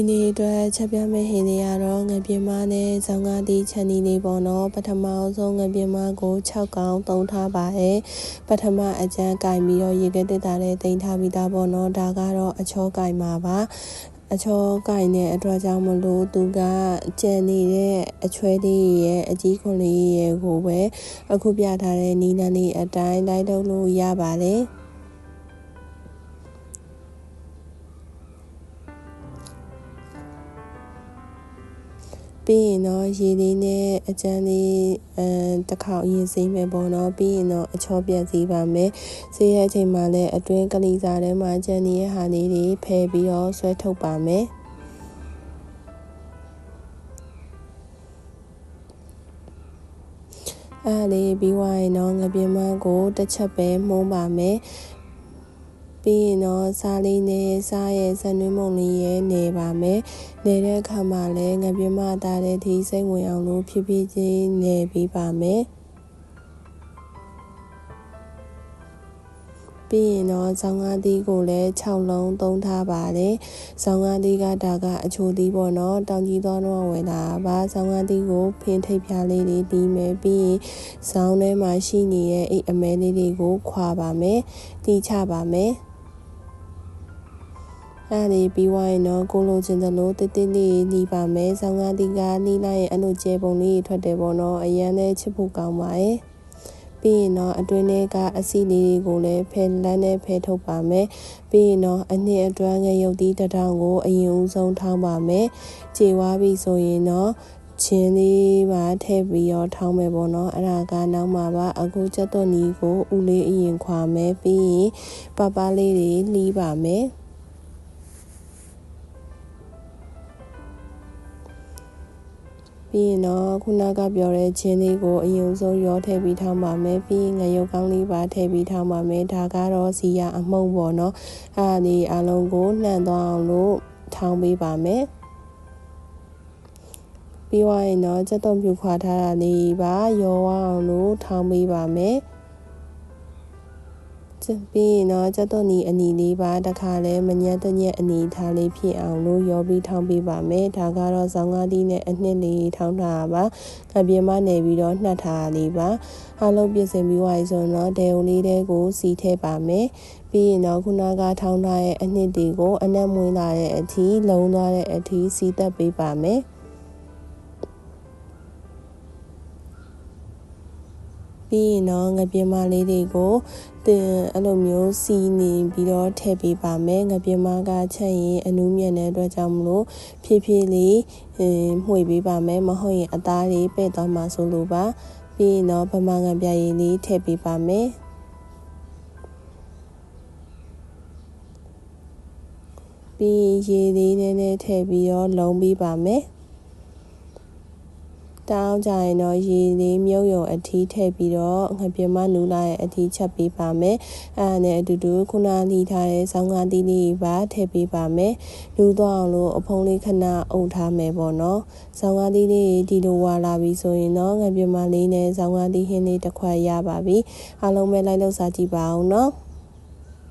ဒီနေ့အတွက်ချက်ပြမယ့်ဟင်းတွေကတော့ငပြင်းမနဲ့ဇောင်းကားတီချန်နီလေးပေါ့နော်ပထမဆုံးငပြင်းမကို6កောင်းသုံးထားပါရဲ့ပထမအကျန်းကင်ပြီးတော့ရေခဲတက်တာနဲ့တင်ထားပြီးသားပေါ့နော်ဒါကတော့အချောကင်မှာပါအချောကင်တဲ့အတွက်ကြောင့်မလို့သူကကြံနေတဲ့အချွဲလေးရဲ့အကြီးခွန်လေးရဲ့ကိုပဲအခုပြထားတဲ့နီးနန်းလေးအတိုင်းလိုက်လုပ်လို့ရပါတယ် ပြီးရင်တော့ရေလေးနဲ့အကျန်းလေးအမ်တစ်ခေါက်ရင်စေးမယ်ပေါ့နော်ပြီးရင်တော့အချောပြတ်စေးပါမယ်စေးရအချိန်မှာလည်းအတွင်းကလေးစားထဲမှာကျန်နေတဲ့ဟာလေးတွေဖယ်ပြီးတော့ဆွဲထုတ်ပါမယ်အဲ့လေးပြီးွားရင်တော့ငပြင်းမကိုတစ်ချက်ပဲမှုံးပါမယ် ပြီးရင်တော့စားလေးနဲ့စားရဲ့ဇနွေးမုံလေးရဲ့နေပါမယ်နေတဲ့အခါမှာလည်းငပြမသားတဲ့ဒီစိတ်ဝင်အောင်လို့ဖြည်းဖြည်းချင်းနေပြီးပါမယ်ပြီးရင်တော့ဇောင်းကားသီးကိုလည်း6လုံးသုံးထားပါတယ်။ဇောင်းကားသီးကဒါကအချိုသီးပေါ့နော်။တောင်ကြီးသွားတော့ဝယ်လာပါ။ဇောင်းကားသီးကိုဖင်းထိပ်ပြားလေးတွေတီးမယ်ပြီးရင်ဇောင်းထဲမှာရှိနေတဲ့အိတ်အမဲလေးတွေကိုခွာပါမယ်။တီးချပါမယ်။ အဲ့ဒီပြီးွားရင်တော့ကိုလိုချင်သလိုတိတိလေးနှီးပါမယ်။ဆောင်းကားတီကနှီးလိုက်ရင်အဲ့လိုကျဲပုံလေးထွက်တယ်ပေါ့နော်။အရန်လည်းချစ်ဖို့ကောင်းပါရဲ့။ပြီးရင်တော့အတွင်းထဲကအစီလေးတွေကိုလည်းဖယ်လန်းနဲ့ဖယ်ထုတ်ပါမယ်။ပြီးရင်တော့အနှစ်အတွန်းငရုတ်တီးတထောင်ကိုအရင်ဦးဆုံးထောင်းပါမယ်။ကြေွားပြီဆိုရင်တော့ချင်းလေးပါထည့်ပြီးတော့ထောင်းမယ်ပေါ့နော်အဲ့ဒါကနောက်မှာပါအခုချက်သွန်နီကိုဥလေးအရင်ခွာမယ်ပြီးရင်ပပလေးတွေလှီးပါမယ် ပြီးရင်တော့ခုနကပြောတဲ့ချင်းလေးကိုအရင်ဆုံးရောထည့်ပြီးထောင်းပါမယ်ပြီးရင်ငရုတ်ကောင်းလေးပါထည့်ပြီးထောင်းပါမယ်ဒါကတော့စီရအမှုန့်ပေါ့နော်အဲ့ဒါဒီအလုံးကိုနှံ့သွားအောင်လို့ထောင်းပေးပါမယ်ပြီးွားရင်တော့စက်တုံပြူခွာထားတာလေးပါရောအောင်လို့ထောင်းပေးပါမယ် ပြီးရင်တော့ကြက်သွန်နီအနီလေးပါတခါလဲမညက်တညက်အနီထားလေးဖြစ်အောင်လို့ရောပြီးထောင်းပေးပါမယ်ဒါကတော့ဇောင်းကားသီးနဲ့အနှစ်လေးထောင်းထားပါငပြင်းမနေပြီးတော့နှက်ထားလေးပါအားလုံးပြင်ဆင်ပြီးွားပြီဆိုတော့ဒဲုံလေးတဲကိုစီထည့်ပါမယ်ပြီးရင်တော့ခုနကထောင်းထားတဲ့အနှစ်တွေကိုအနက်မွေးလာတဲ့အထိလုံသွားတဲ့အထိစီသက်ပေးပါမယ် ပြီးရင်တော့ငပြင်းမလေးတွေကိုတင်အဲ့လိုမျိုးစီနေပြီးတော့ထည့်ပေးပါမယ်ငပြင်းမကချက်ရင်အနူးမြက်တဲ့အတွက်ကြောင့်မလို့ဖြည်းဖြည်းလေးမှွေပေးပါမယ်မဟုတ်ရင်အသားတွေပဲ့သွားမှာဆိုလို့ပါပြီးရင်တော့ဗမာငံပြရည်လေးထည့်ပေးပါမယ်ပြီးရေလေးနည်းနည်းထည့်ပြီးတော့လုံးပေးပါမယ် တောင်းကြရင်တော့ရေလေးမြုပ်ရုံအထီးထည့်ပြီးတော့ငပြမနူးလာရဲ့အထီးချက်ပေးပါမယ်အဲဒါနဲ့အတူတူခုနလှီထားတဲ့ဆောင်းကားတီးလေးပါထည့်ပေးပါမယ်နူးသွားအောင်လို့အဖုံးလေးခဏအုပ်ထားမယ်ပေါ့နော်ဆောင်းကားတီးလေးဒီလိုဝါလာပြီဆိုရင်တော့ငပြမလေးနဲ့ဆောင်းကားတီးဟင်းလေးတစ်ခွက်ရပါပြီအားလုံးပဲလိုက်လို့စားကြည့်ပါအောင်နော်